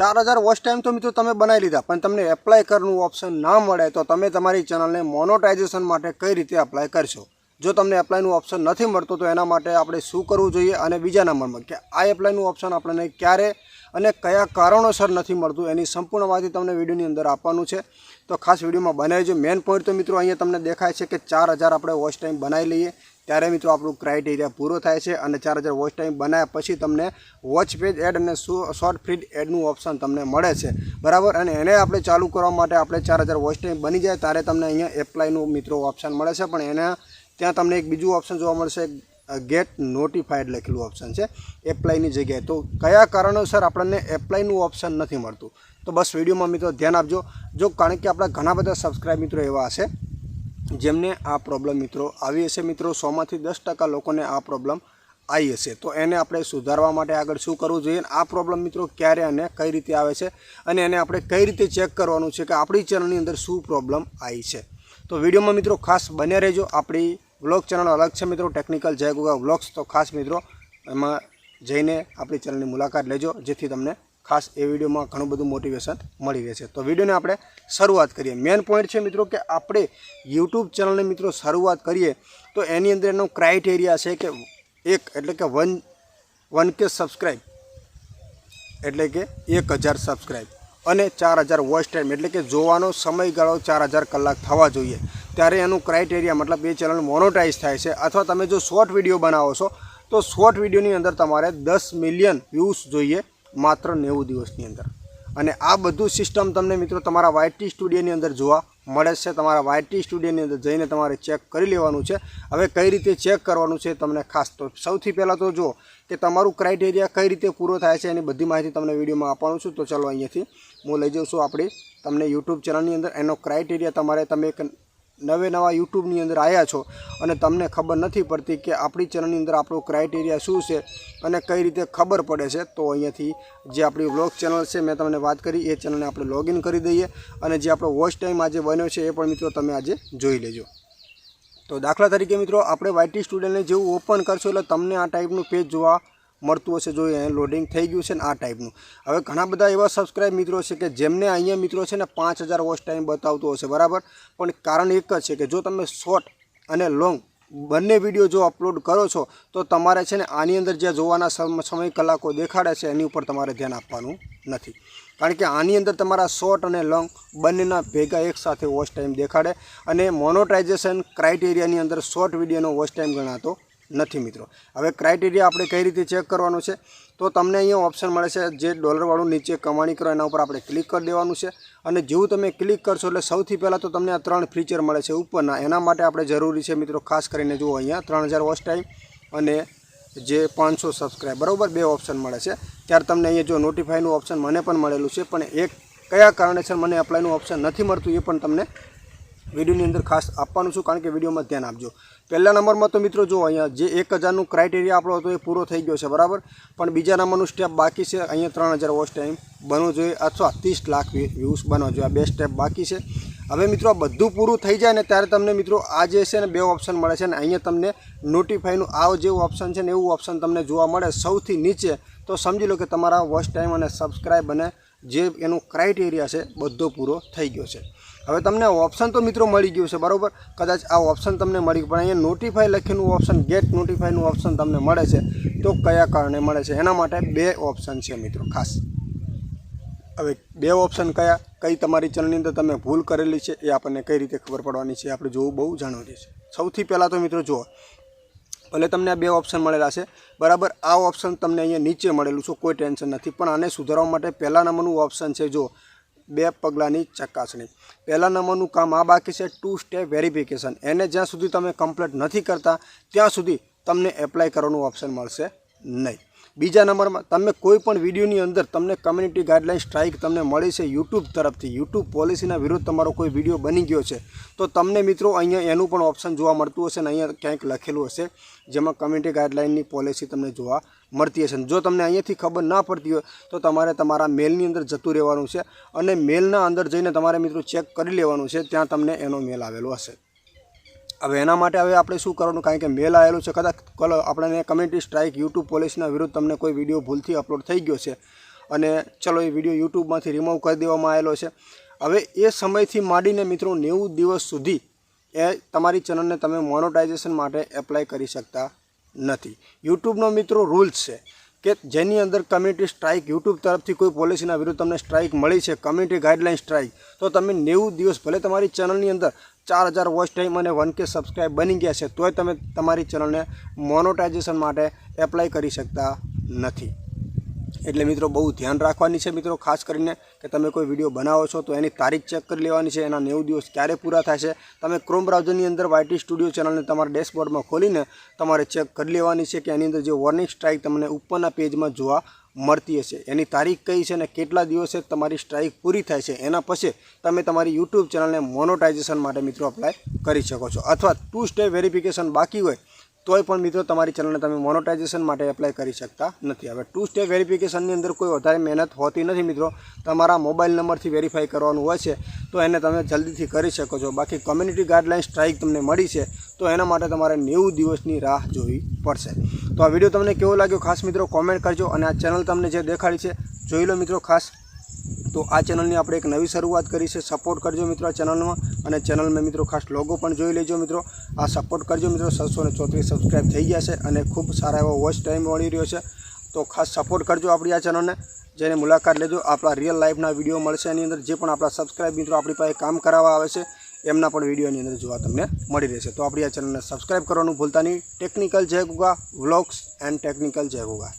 ચાર હજાર watch time તો મિત્રો તમે બનાવી લીધા, પણ તમને એપ્લાય કરવાનું ઓપ્શન ના મળે તો તમે તમારી ચેનલને મોનોટાઇઝેશન માટે કઈ રીતે અપ્લાય કરશો? જો તમને એપ્લાયનું ઓપ્શન નથી મળતું તો એના માટે આપણે શું કરવું જોઈએ અને બીજા નંબરમાં કે આ એપ્લાયનું ઓપ્શન આપણને ક્યારે અને કયા કારણોસર નથી મળતું એની સંપૂર્ણ માહિતી તમને વિડીયોની અંદર આપવાનું છે. તો ખાસ વિડીયોમાં બનાવજો મેન પોઈન્ટ તો મિત્રો અહીંયા તમને દેખાય છે કે ચાર હજાર આપણે વોચ ટાઈમ બનાવી લઈએ. ત્યારે મિત્રો આપણું ક્રાઇટેરિયા પૂરો થાય છે અને ચાર હજાર વોચ ટાઈમ બનાવ્યા પછી તમને વોચ પેજ એડ અને શોર્ટ ફીડ એડનું ઓપ્શન તમને મળે છે. બરાબર? અને એને આપણે ચાલુ કરવા માટે આપણે ચાર હજાર વોચ ટાઈમ બની જાય ત્યારે તમને અહીંયા એપ્લાયનું મિત્રો ઓપ્શન મળે છે. પણ એના, ત્યાં તમને એક બીજું ઓપ્શન જોવા મળશે ગેટ નોટિફાઈડ લખેલું ઓપ્શન છે એપ્લાયની જગ્યાએ. તો કયા કારણોસર આપણને એપ્લાયનું ઓપ્શન નથી મળતું? તો બસ વિડીયોમાં મિત્રો ધ્યાન આપજો. જો કારણ કે આપણા ઘણા બધા સબસ્ક્રાઈબ મિત્રો એવા હશે જેમને આ પ્રોબ્લેમ મિત્રો આવી હશે મિત્રો, સોમાંથી દસ ટકા લોકોને આ પ્રોબ્લેમ આવી હશે. તો એને આપણે સુધારવા માટે આગળ શું કરવું જોઈએ? આ પ્રોબ્લેમ મિત્રો ક્યારે અને કઈ રીતે આવે છે? અને એને આપણે કઈ રીતે ચેક કરવાનું છે કે આપણી ચેનલની અંદર શું પ્રોબ્લેમ આવી છે? તો વિડીયોમાં મિત્રો ખાસ બને રહેજો. આપણી વ્લોગ ચેનલ અલગ છે મિત્રો ટેકનિકલ જય ગુગા વ્લોગ્સ તો ખાસ મિત્રો એમાં જઈને આપણી ચેનલની મુલાકાત લેજો, જેથી તમને ખાસ એ વિડીયોમાં ઘણું બધું મોટિવેશન મળી રહેશે. તો વિડીયોને આપણે શરૂઆત કરીએ. મેન પોઈન્ટ છે મિત્રો કે આપણે યુટ્યુબ ચેનલને મિત્રો શરૂઆત કરીએ તો એની અંદર એનો ક્રાઇટેરિયા છે કે એક એટલે કે વન વન કે સબસ્ક્રાઈબ એટલે કે એક હજાર સબસ્ક્રાઈબ અને ચાર હજાર વોચ ટાઈમ એટલે કે જોવાનો સમયગાળો ચાર હજાર કલાક થવા જોઈએ. ત્યારે એનું ક્રાઇટેરિયા મતલબ એ ચેનલ મોનોટાઇઝ થાય છે. અથવા તમે જો શોર્ટ વીડિયો બનાવો છો, તો શોર્ટ વિડીયોની અંદર તમારે દસ મિલિયન વ્યૂઝ જોઈએ. માત્ર નેવું દિવસની અંદર. અને આ બધું સિસ્ટમ તમને મિત્રો તમારા વાયટી સ્ટુડિયોની અંદર જોવા મળે છે. તમારા વાયટી સ્ટુડિયોની અંદર જઈને તમારે ચેક કરી લેવાનું છે. હવે કઈ રીતે ચેક કરવાનું છે તમને ખાસ તો સૌથી પહેલાં તો જુઓ કે તમારું ક્રાઇટેરિયા કઈ રીતે પૂરો થાય છે એની બધી માહિતી તમને વિડીયોમાં આપવાનું છું. તો ચલો અહીંયાથી હું લઈ જાઉં છું આપણી તમને યુટ્યુબ ચેનલની અંદર. એનો ક્રાઇટેરિયા તમારે તમે નવે નવા યુટ્યુબની અંદર આવ્યા છો અને તમને ખબર નથી પડતી કે આપણી ચેનલની અંદર આપણો ક્રાઇટેરિયા શું છે અને કઈ રીતે ખબર પડે છે, તો અહીંયાથી જે આપણી વ્લોગ ચેનલ છે, મેં તમને વાત કરી, એ ચેનલને આપણે લોગિન કરી દઈએ અને જે આપણો વોચ ટાઈમ આજે બન્યો છે, એ પણ મિત્રો તમે આજે જોઈ લેજો. તો દાખલા તરીકે મિત્રો, આપણે વાયટી સ્ટુડન્ટને જેવું ઓપન કરશો એટલે તમને આ ટાઈપનું પેજ જોવા મળતું હશે જો અહીંયા લોડિંગ થઈ ગયું છે ને આ ટાઈપનું હવે ઘણા બધા એવા સબસ્ક્રાઇબ મિત્રો છે કે જેમને અહીંયા મિત્રો છે ને પાંચ હજાર વોચ ટાઈમ બતાવતો હશે, બરાબર? પણ કારણ એક જ છે કે જો તમે શોર્ટ અને લોંગ બંને વીડિયો જો અપલોડ કરો છો, તો તમારે છે ને આની અંદર જે જોવાના સમ- સમય કલાકો દેખાડે છે, એની ઉપર તમારે ધ્યાન આપવાનું નથી. કારણ કે આની અંદર તમારા શોર્ટ અને લોંગ બંનેના ભેગા એકસાથે વોચ ટાઈમ દેખાડે અને મોનોટાઇઝેશન ક્રાઇટેરિયાની અંદર શોર્ટ વિડીયોનો વોચ ટાઈમ ગણાતો નથી મિત્રો. હવે ક્રાઇટેરિયા આપણે કઈ રીતે ચેક કરવાનું છે? તો તમને અહીંયા ઓપ્શન મળે છે જે ડોલરવાળું નીચે કમાણી કરો, એના ઉપર આપણે ક્લિક કરી દેવાનું છે. અને જેવું તમે ક્લિક કરશો એટલે સૌથી પહેલાં તો તમને આ ત્રણ ફીચર મળે છે ઉપરના. એના માટે આપણે જરૂરી છે મિત્રો ખાસ કરીને જુઓ અહીંયા, ત્રણ હજાર વોચ ટાઈમ અને જે પાંચસો સબસ્ક્રાઈબ બરાબર? બે ઓપ્શન મળે છે. ત્યારે તમને અહીંયા જો નોટિફાઈનું ઓપ્શન મને પણ મળેલું છે, પણ એક કયા કારણેસર મને એપ્લાયનું ઓપ્શન નથી મળતું, એ પણ તમને વિડીયોની અંદર ખાસ આપવાનું છું કારણ કે વિડીયોમાં ધ્યાન આપજો. પહેલા નંબરમાં તો મિત્રો જો અહીંયા જે એક હજારનું ક્રાઇટેરિયા આપણો હતો એ પૂરો થઈ ગયો છે, બરાબર? પણ બીજા નંબરનું સ્ટેપ બાકી છે, અહીંયા ત્રણ હજાર વોચ ટાઈમ બનવો જોઈએ અથવા ત્રીસ લાખ વ્યૂઝ બનવા જોઈએ. આ બે સ્ટેપ બાકી છે. હવે મિત્રો આ બધું પૂરું થઈ જાય ને ત્યારે તમને મિત્રો આ જે છે ને બે ઓપ્શન મળે છે ને અહીંયા તમને નોટિફાઈનું આ જેવું ઓપ્શન છે ને એવું ઓપ્શન તમને જોવા મળે. સૌથી નીચે તો સમજી લો કે તમારા વોચ ટાઈમ અને સબસ્ક્રાઈબ અને જે એનું ક્રાઇટેરિયા છે બધો પૂરો થઈ ગયો છે. હવે તમને ઓપ્શન તો મિત્રો મળી ગયું છે, બરાબર? કદાચ આ ઓપ્શન તમને મળી પણ અહીંયા નોટિફાઈ લખેલું ઓપ્શન ગેટ નોટિફાઈનું ઓપ્શન તમને મળે છે, તો કયા કારણે મળે છે? એના માટે બે ઓપ્શન છે મિત્રો, ખાસ. હવે બે ઓપ્શન કયા? કઈ તમારી ચેનલની અંદર તમે ભૂલ કરેલી છે, એ આપણને કઈ રીતે ખબર પડવાની છે આપણે જોવું બહુ જાણવું છે. સૌથી પહેલાં તો મિત્રો જુઓ ભલે તમને આ બે ઓપ્શન મળેલા છે. બરાબર, આ ઓપ્શન તમને અહીંયા નીચે મળેલું છે, કોઈ ટેન્શન નથી. પણ આને સુધારવા માટે પહેલા નંબરનું ઓપ્શન છે, જો, બે પગલાંની ચકાસણી. પહેલા નંબરનું કામ આ બાકી છે ટુ સ્ટેપ વેરિફિકેશન એને જ્યાં સુધી તમે કમ્પ્લીટ નથી કરતા, ત્યાં સુધી તમને એપ્લાય કરવાનું ઓપ્શન મળશે નહીં. બીજા નંબરમાં તમે કોઈ પણ વિડીયોની અંદર તમને કમ્યુનિટી ગાઈડલાઇન સ્ટ્રાઇક તમને મળી છે યુટ્યુબ તરફથી યુટ્યુબ પોલિસીના વિરુદ્ધ તમારો કોઈ વીડિયો બની ગયો છે, તો તમને મિત્રો અહીંયા એનું પણ ઓપ્શન જોવા મળતું હશે ને અહીંયા ક્યાંક લખેલું હશે, જેમાં કમ્યુનિટી ગાઈડલાઇનની પોલિસી તમને જોવા મળતી હશે. જો તમને અહીંયાથી ખબર ના પડતી હોય, તો તમારે તમારા મેલની અંદર જતું રહેવાનું છે અને મેલના અંદર જઈને તમારે મિત્રો ચેક કરી લેવાનું છે, ત્યાં તમને એનો મેલ આવેલો હશે. હવે એના માટે હવે આપણે શું કરવાનું? કારણ કે મેલ આવેલું છે, કદાચ કલ આપણને કમ્યુનિટી સ્ટ્રાઇક યુટ્યુબ પોલીસના વિરુદ્ધ તમને કોઈ વીડિયો ભૂલથી અપલોડ થઈ ગયો છે. અને ચલો એ વીડિયો યુટ્યુબમાંથી રિમૂવ કરી દેવામાં આવેલો છે. હવે એ સમયથી માંડીને મિત્રો નેવું દિવસ સુધી એ તમારી ચેનલને તમે મોનોટાઇઝેશન માટે એપ્લાય કરી શકતા નથી. યુટ્યુબનો મિત્રો રૂલ્સ છે. કે જેની અંદર કમ્યુનિટી સ્ટ્રાઇક યુટ્યુબ તરફથી કોઈ પોલિસીના વિરુદ્ધ તમને સ્ટ્રાઇક મળી છે કમ્યુનિટી ગાઈડલાઇન સ્ટ્રાઇક તો તમે નેવું દિવસ ભલે તમારી ચેનલની અંદર ચાર હજાર વોચ ટાઈમ અને વન કે સબસ્ક્રાઈબ બની ગયા છે, તોય તમે તમારી ચેનલને મોનોટાઇઝેશન માટે એપ્લાય કરી શકતા નથી. એટલે મિત્રો બહુ ધ્યાન રાખવાની છે મિત્રો, ખાસ કરીને કે તમે કોઈ વીડિયો બનાવો છો તો એની તારીખ ચેક કરી લેવાની છે, એના નેવું દિવસ ક્યારે પૂરા છે. તમે ક્રોમ બ્રાઉઝરની અંદર વાયટી સ્ટુડિયો ચેનલને તમારા ડેશબોર્ડમાં ખોલીને તમારે ચેક કરી લેવાની છે કે એની અંદર જે વોર્નિંગ સ્ટ્રાઇક તમને ઉપરના પેજમાં જોવા મળતી હશે. એની તારીખ કઈ છે અને કેટલા દિવસે તમારી સ્ટ્રાઇક પૂરી થાય છે, એના પછી તમે તમારી યુટ્યુબ ચેનલને મોનોટાઇઝેશન માટે મિત્રો અપ્લાય કરી શકો છો. અથવા ટુ સ્ટેપ વેરિફિકેશન બાકી હોય તોય પણ મિત્રો તમારી ચેનલને તમે મોનોટાઇઝેશન માટે એપ્લાય કરી શકતા નથી. હવે ટુ સ્ટેપ વેરિફિકેશનની અંદર કોઈ વધારે મહેનત હોતી નથી મિત્રો. તમારા મોબાઈલ નંબરથી વેરીફાઈ કરવાનું હોય છે, તો એને તમે જલ્દીથી કરી શકો છો. બાકી કમ્યુનિટી ગાઈડલાઇન સ્ટ્રાઇક તમને મળી છે, તો એના માટે તમારે નેવું દિવસની રાહ જોવી પડશે. તો આ વીડિયો તમને કેવો લાગ્યો ખાસ મિત્રો કોમેન્ટ કરજો અને આ ચેનલ તમને જે દેખાડી છે, જોઈ લો મિત્રો ખાસ. તો આ ચેનલની આપણે એક નવી શરૂઆત કરી છે. સપોર્ટ કરજો મિત્રો આ ચેનલમાં અને ચેનલમાં મિત્રો ખાસ લોગો પણ જોઈ લેજો મિત્રો. આ સપોર્ટ કરજો મિત્રો. છસો ને ચોત્રીસ સબસ્ક્રાઈબ થઈ ગયા છે અને ખૂબ સારા એવો વોચ ટાઈમ મળી રહ્યો છે. તો ખાસ સપોર્ટ કરજો આપણી આ ચેનલને જેને મુલાકાત લેજો. આપણા રિયલ લાઈફના વીડિયો મળશે એની અંદર. જે પણ આપણા સબસ્ક્રાઈબ મિત્રો આપણી પાસે કામ કરાવવા આવે છે, એમના પણ વિડીયોની અંદર જોવા તમને મળી રહેશે. તો આપણી આ ચેનલને સબસ્ક્રાઈબ કરવાનું ભૂલતા નહીં. ટેકનિકલ જય ગુગા વ્લોગ્સ એન્ડ ટેકનિકલ જય ગુગા.